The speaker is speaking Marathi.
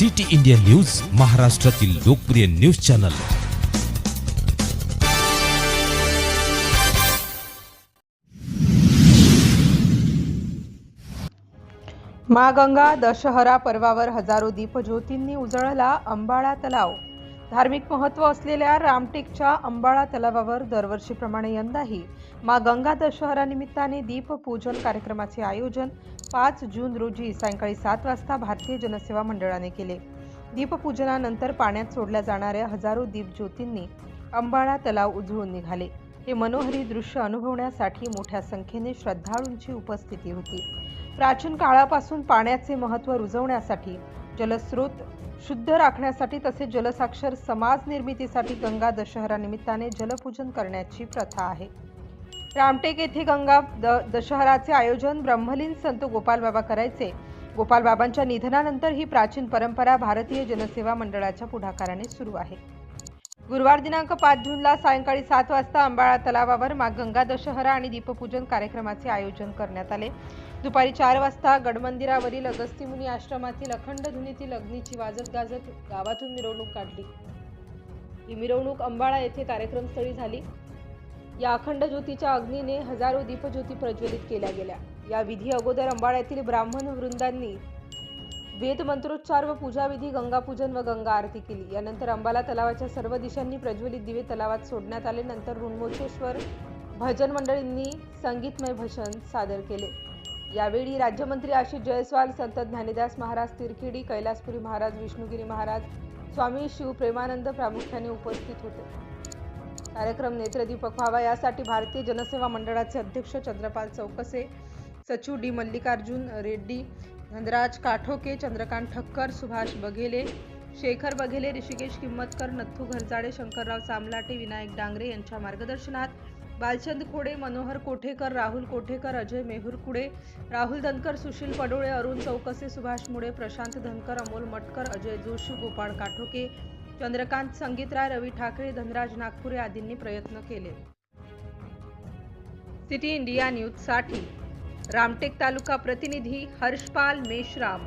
सिटी इंडिया न्यूज महाराष्ट्रातील लोकप्रिय न्यूज चॅनल. मा गंगा दशहरा पर्वावर हजारो दीपज्योतींनी उजळला अंबाळा तलाव. धार्मिक महत्त्व असलेल्या रामटेकच्या अंबाळा तलावावर दरवर्षीप्रमाणे यंदाही मा गंगा दशहरा निमित्ताने दीपपूजन कार्यक्रमाचे आयोजन पाच जून रोजी सायंकाळी सात वाजता भारतीय जनसेवा मंडळाने केले. दीपपूजनानंतर पाण्यात सोडल्या जाणाऱ्या हजारो दीपज्योतींनी अंबाळा तलाव उजळून निघाले. हे मनोहरी दृश्य अनुभवण्यासाठी मोठ्या संख्येने श्रद्धाळूंची उपस्थिती होती. प्राचीन काळापासून पाण्याचे महत्त्व रुजवण्यासाठी जलस्रोत शुद्ध राखण्यासाठी तसेच जलसाक्षर समाज निर्मितीसाठी गंगा दशहरा निमित्ताने जलपूजन करण्याची प्रथा आहे. रामटेक येथे गंगा द दशहराचे आयोजन ब्रह्मलीन संत गोपालबाबा करायचे. गोपालबाबांच्या निधनानंतर ही प्राचीन परंपरा भारतीय जनसेवा मंडळाच्या पुढाकाराने सुरू आहे. गुरुवार दिनांक पाच जूनला सायंकाळी सात वाजता अंबाळा तलावावर मा गंगा दशहरा आणि दीपपूजन कार्यक्रमाचे आयोजन करण्यात आले. दुपारी चार वाजता गडमंदिरावरील अगस्तीमुनी आश्रमातील अखंड धुनीतील अग्नीची वाजत गाजत गावातून मिरवणूक काढली. ही मिरवणूक अंबाळा येथे कार्यक्रमस्थळी झाली. या अखंड ज्योतीच्या अग्नीने हजारो दीपज्योती प्रज्वलित केल्या गेल्या. या विधी अगोदर अंबाळ्यातील ब्राह्मण वृंदांनी वेद मंत्रोच्चार व पूजाविधी गंगापूजन व गंगा आरती केली. यानंतर अंबाला तलावाच्या सर्व दिशांनी प्रज्वलित दिवे तलावात सोडण्यात आले. नंतर ऋणमोचेश्वर भजन मंडळींनी संगीतमय भजन सादर केले. यावेळी राज्यमंत्री आशिष जयस्वाल संत ज्ञानीदास महाराज तिरखेडी कैलासपुरी महाराज विष्णुगिरी महाराज स्वामी शिव प्रेमानंद प्रामुख्याने उपस्थित होते. कार्यक्रम नेत्रदीपक व्हावा यासाठी भारतीय जनसेवा मंडळाचे अध्यक्ष चंद्रपाल चौकसे सचिव डी मल्लिकार्जुन रेड्डी धनराज काठोके चंद्रकांत ठक्कर सुभाष बघेले शेखर बघेले ऋषिकेश किंमतकर नथू घरजाडे शंकरराव चामलाटे विनायक डांगरे यांच्या मार्गदर्शनात बालचंद खोडे मनोहर कोठेकर राहुल कोठेकर अजय मेहुरकुडे राहुल धनकर सुशील पडोळे अरुण चौकसे सुभाष मुळे प्रशांत धनकर अमोल मटकर अजय जोशी गोपाळ काठोके चंद्रकांत संगीतराय रवी ठाकरे धनराज नागपुरे आदींनी प्रयत्न केले. सिटी इंडिया न्यूजसाठी रामटेक तालुका प्रतिनिधी हर्षपाल मेश्राम।